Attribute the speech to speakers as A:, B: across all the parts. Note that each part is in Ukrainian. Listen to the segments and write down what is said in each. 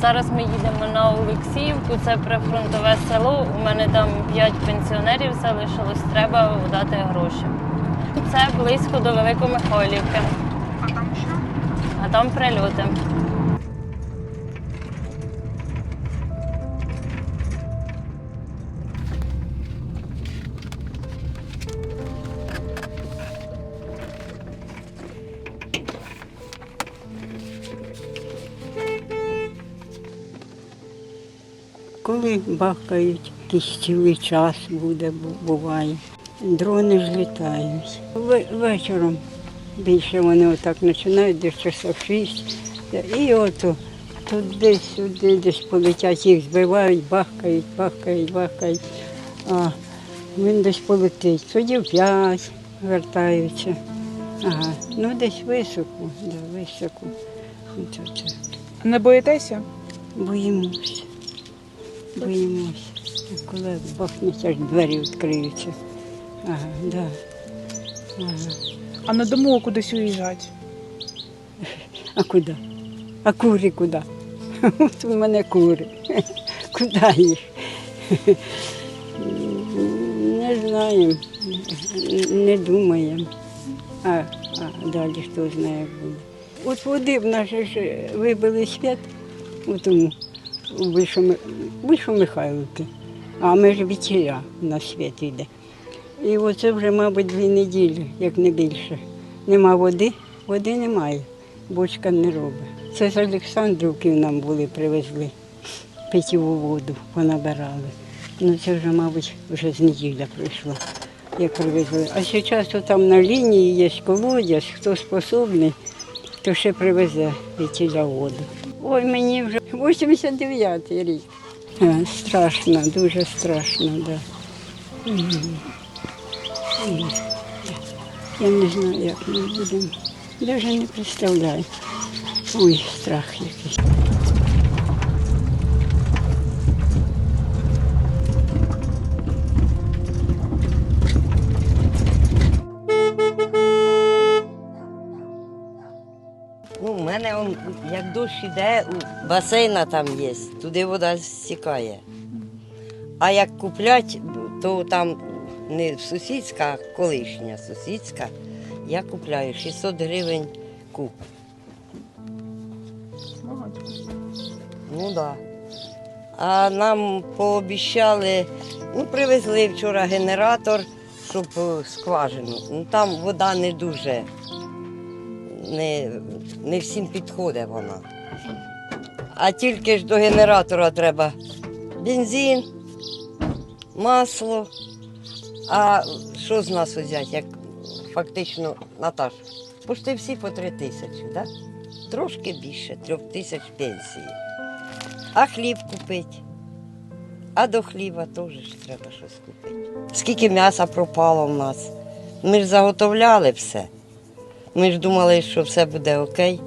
A: Зараз ми їдемо на Олексіївку, це прифронтове село. У мене там 5 пенсіонерів залишилось, треба дати гроші. Це близько до Великомихайлівки,
B: А там що?
A: а там прильоти.
C: Коли бахкають, якийсь цілий час буде, буває. Дрони ж літають. Ве- Вечором більше вони отак починають десь часов шість. І ото тут десь сюди, десь полетять, їх збивають, бахкають, бахкають, бахкають. А він десь полетить. Тоді в п'ять вертаються. Ага. Ну десь високо, да, високо.
B: Не боїтеся?
C: Боїмося. Боїмося. Коли бахнуть, аж двері відкриються. Ага, да. Ага.
B: А не думали кудись уїжджати?
C: А куди? А кури куди? От у мене кури. Куди їх? Не знаємо, не думаємо. А, а далі хто знає буде. От води в нас ж вибили свят у тому у Вишоми- Вишомихайлівки, а ми ж вітіля на світ йде. І оце вже, мабуть, дві неділі, як не більше. Нема води, води немає, бочка не робить. Це з Олександрівки нам були, привезли питьову воду, понабирали. Ну це вже, мабуть, вже з неділя пройшла, як привезли. А зараз там на лінії є колодязь, хто способний, то ще привезе вітіля воду. Ой, мені вже 89-й рік. Страшно, дуже страшно, так. Да. Я не знаю, як ми будемо. Даже не представляю. Ой, страх якийсь.
D: Як дощ іде, у басейна там є, туди вода стікає. А як куплять, то там не сусідська, а колишня сусідська, я купляю 600 гривень куб. Ну так. Да. А нам пообіцяли, ну, привезли вчора генератор, щоб скважину. Ну, там вода не дуже не, не всім підходить вона. А тільки ж до генератора треба бензин, масло. А що з нас взяти, як фактично Наташ? Пошти всі по три тисячі, да? трошки більше, трьох тисяч пенсії. А хліб купити. А до хліба теж треба щось купити. Скільки м'яса пропало в нас. Ми ж заготовляли все. Ми ж думали, що все буде окей,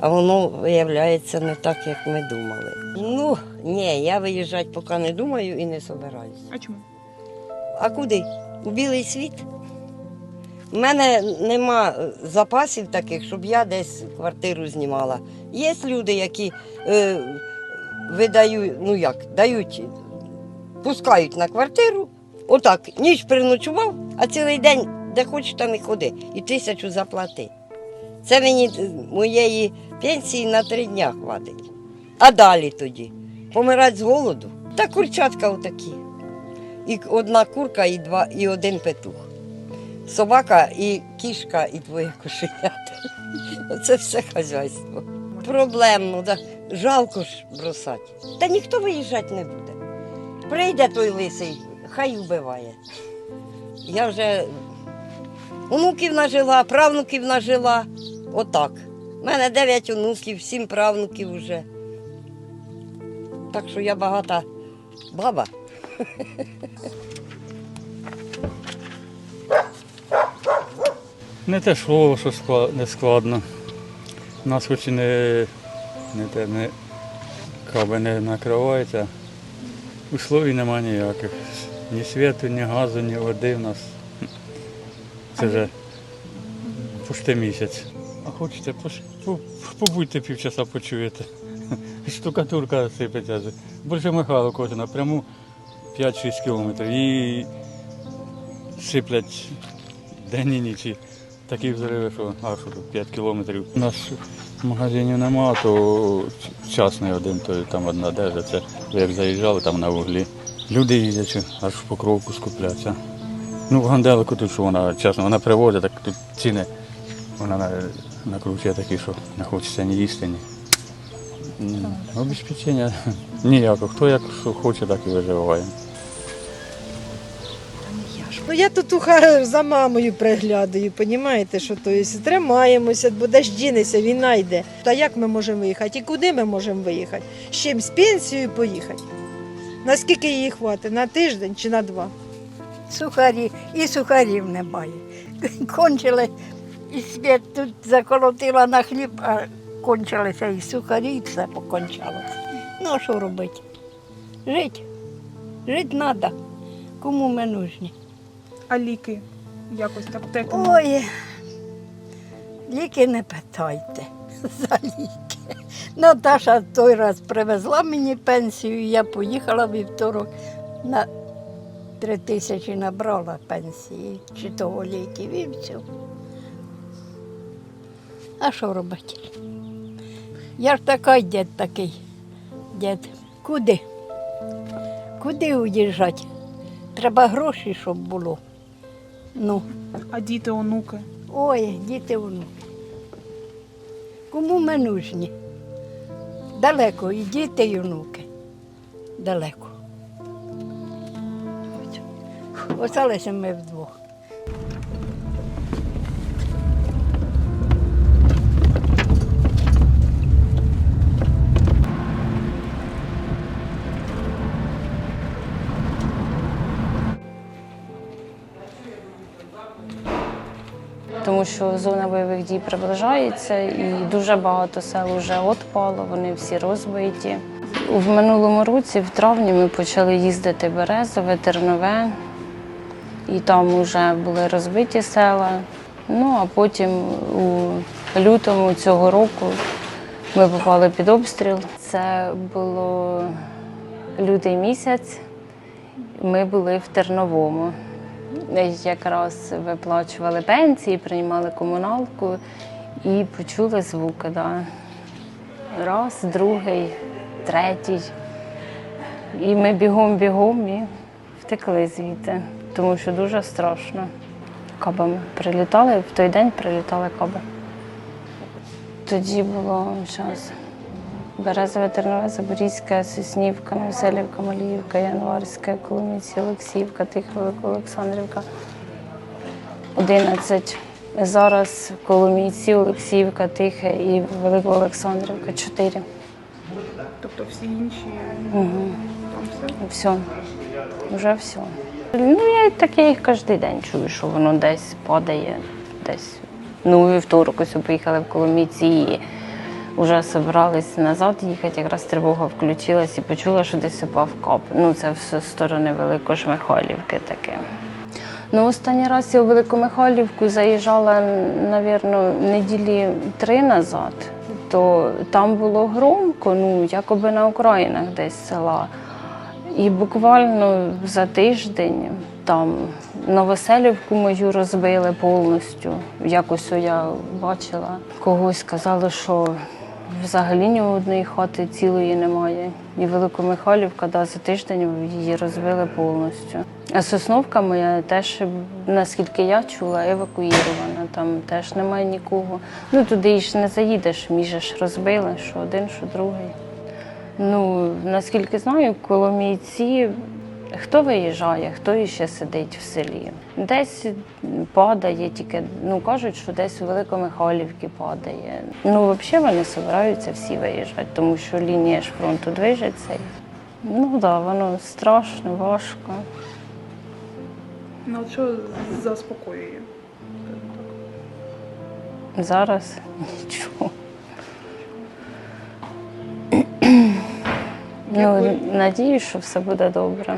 D: а воно виявляється не так, як ми думали. Ну, ні, я виїжджати поки не думаю і не собираюся.
B: А чому?
D: А куди? У білий світ? У мене нема запасів таких, щоб я десь квартиру знімала. Є люди, які е, видають, ну як, дають, пускають на квартиру, отак, ніч переночував, а цілий день де хочеш, там і ходи, і тисячу заплати. Це мені е, моєї пенсії на три дня хватить. А далі тоді помирати з голоду. Та курчатка отакі. І одна курка, і два, і один петух. Собака і кішка, і двоє кошенят. Оце все хазяйство. Проблемно, да. жалко ж бросати. Та ніхто виїжджати не буде. Прийде той лисий, хай вбиває. Я вже онуків нажила, правнуків нажила. Отак. У мене дев'ять онуків, сім правнуків вже. Так що я багата баба.
E: Не те слово, що не складно. У нас хоч і не, не, те, не каби не накривається, условій нема ніяких. Ні світу, ні газу, ні води в нас. Це вже пусти місяць. А хочете, побудьте півчаса, почуєте. штукатурка сипеться. Більше Михайло напряму 5-6 кілометрів. І сиплять день і ніч. Такі взриви, що аж 5 кілометрів. У нас магазинів нема, то частний один, то там одна держа. Це як заїжджали там на вуглі. Люди їздять аж в покровку скупляться. Ну, в Ганделику тут що вона, чесно, вона привозить, так тут ціни. Вона накручує такі, що не хочеться ні їсти, ні. Обезпечення ніякого. Хто як що хоче, так і виживає.
F: Ну я тут уха за мамою приглядаю, понімаєте, що то є. Тримаємося, бо де ж дінеться, війна йде. Та як ми можемо виїхати? І куди ми можемо виїхати? З чим з пенсією поїхати? Наскільки її хватить? На тиждень чи на два?
C: Сухарі, і сухарів немає. Кончили, і світ тут заколотила на хліб, а кончилися і сухарі, і все покончалося. Ну, а що робити? Жить. Жити треба. Кому ми нужні?
B: А ліки? Якось аптеки?
C: Ой, ліки не питайте за ліки. Наташа той раз привезла мені пенсію, і я поїхала вівторок на три тисячі набрала пенсії чи того ліків і все. А що робити? Я ж така й дід такий. Дід, куди? Куди уїжджати? Треба гроші, щоб було. Ну.
B: А діти, онуки?
C: Ой, діти внуки. Кому ми нужні? Далеко і діти, і внуки. Далеко. Осталися ми вдвох.
A: тому що зона бойових дій приближається і дуже багато сел вже отпало, вони всі розбиті. В минулому році, в травні, ми почали їздити Березове, Тернове, і там вже були розбиті села. Ну а потім у лютому цього року ми попали під обстріл. Це було лютий місяць. Ми були в Терновому. Якраз виплачували пенсії, приймали комуналку і почули звуки. Да. Раз, другий, третій. І ми бігом-бігом і втекли звідти, тому що дуже страшно. Кабами прилітали, в той день прилітали каби. Тоді було час. Березове, Тернове, Запорізьке, Соснівка, Новоселівка, Маліївка, Январська, Коломіці, Олексіївка, Тиха, Велика Олександрівка. 11. Зараз Коломійці, Олексіївка, Тихе і Велика Олександрівка 4.
B: Тобто всі інші
A: Угу.
B: там все?
A: Все. Вже все. Ну, я таке їх кожен день чую, що воно десь падає, десь. Ну, вівторок ось поїхали в Коломійці і вже збирались назад їхати, якраз тривога включилась і почула, що десь упав кап. Ну, це все з сторони Великошмихайлівки таке. Ну, останній раз я у Великомихайлівку заїжджала, напевно, неділі три назад, то там було громко, ну, якоби на окраїнах десь села. І буквально за тиждень там Новоселівку мою розбили повністю. Якось я бачила, когось сказали, що взагалі ні одної хати цілої немає. І Великомихайлівка да, за тиждень її розбили повністю. А Сосновка моя теж, наскільки я чула, евакуїрована. Там теж немає нікого. Ну туди ж не заїдеш, між ж розбили, що один, що другий. Ну, наскільки знаю, коломійці, хто виїжджає, хто іще сидить в селі. Десь падає тільки, ну кажуть, що десь у Великомихайлівці падає. Ну, взагалі вони збираються всі виїжджати, тому що лінія ж фронту движеться. Ну так, да, воно страшно, важко.
B: Ну, що заспокоює?
A: Зараз нічого. Ну, надіюсь, що все буде добре.